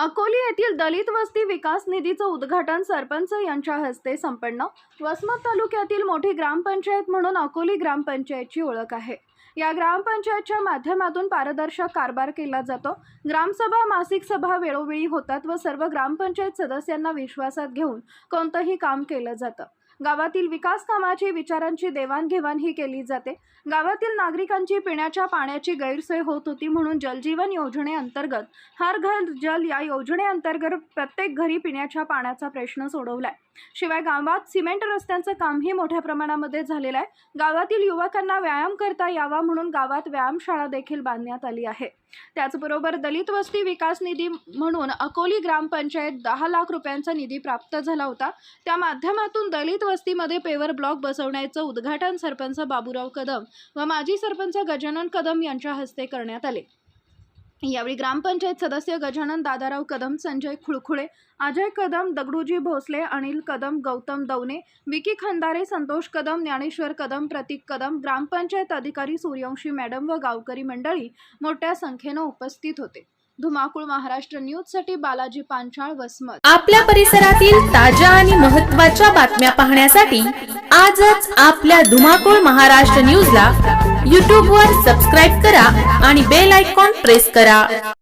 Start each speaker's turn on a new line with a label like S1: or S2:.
S1: अकोली येथील दलित वस्ती विकास निधीचं उद्घाटन सरपंच यांच्या हस्ते संपन्न. वसमत तालुक्यातील मोठी ग्रामपंचायत म्हणून अकोली ग्रामपंचायतची ओळख आहे. या ग्रामपंचायतच्या माध्यमातून पारदर्शक कारभार केला जातो. ग्रामसभा मासिक सभा वेळोवेळी होतात व सर्व ग्रामपंचायत सदस्यांना विश्वासात घेऊन कोणतंही काम केलं जातं. गावातील विकास कामाची विचारांची देवाणघेवाण ही केली जाते. गावातील नागरिकांची पिण्याच्या पाण्याची गैरसोय होत होती म्हणून जलजीवन योजनेअंतर्गत हर घर जल या योजनेअंतर्गत प्रत्येक घरी पिण्याच्या पाण्याचा प्रश्न सोडवलाय. शिवाय गावात सिमेंट रस्त्यांचं कामही मोठ्या प्रमाणामध्ये झालेलं आहे. गावातील युवकांना व्यायाम करता यावा म्हणून गावात व्यायामशाळा देखील बांधण्यात आली आहे. त्याचबरोबर दलित वस्ती विकास निधी म्हणून अकोली ग्रामपंचायत दहा लाख रुपयांचा निधी प्राप्त झाला होता. त्या माध्यमातून दलित वस्तीमध्ये पेवर ब्लॉक बसवण्याचं उद्घाटन सरपंच बाबूराव कदम व माजी सरपंच गजानन कदम यांच्या हस्ते करण्यात आले. यावेळी ग्रामपंचायत सदस्य गजानन दादाराव कदम संजय खुळखुळे अजय कदम दगडूजी भोसले अनिल कदम गौतम दौने विकी खंदारे संतोष कदम ज्ञानेश्वर कदम प्रतीक कदम ग्रामपंचायत अधिकारी सूर्यवंशी मॅडम व गावकरी मंडळी मोठ्या संख्येनं उपस्थित होते. धुमाकूळ महाराष्ट्र न्यूजसाठी बालाजी पांचाळ वसमत.
S2: आपल्या परिसरातील ताज्या आणि महत्त्वाच्या बातम्या पाहण्यासाठी आजच आपल्या धुमाकूळ महाराष्ट्र न्यूजला यूट्यूबवर वर सबस्क्राईब करा आणि बेल आयकॉन प्रेस करा.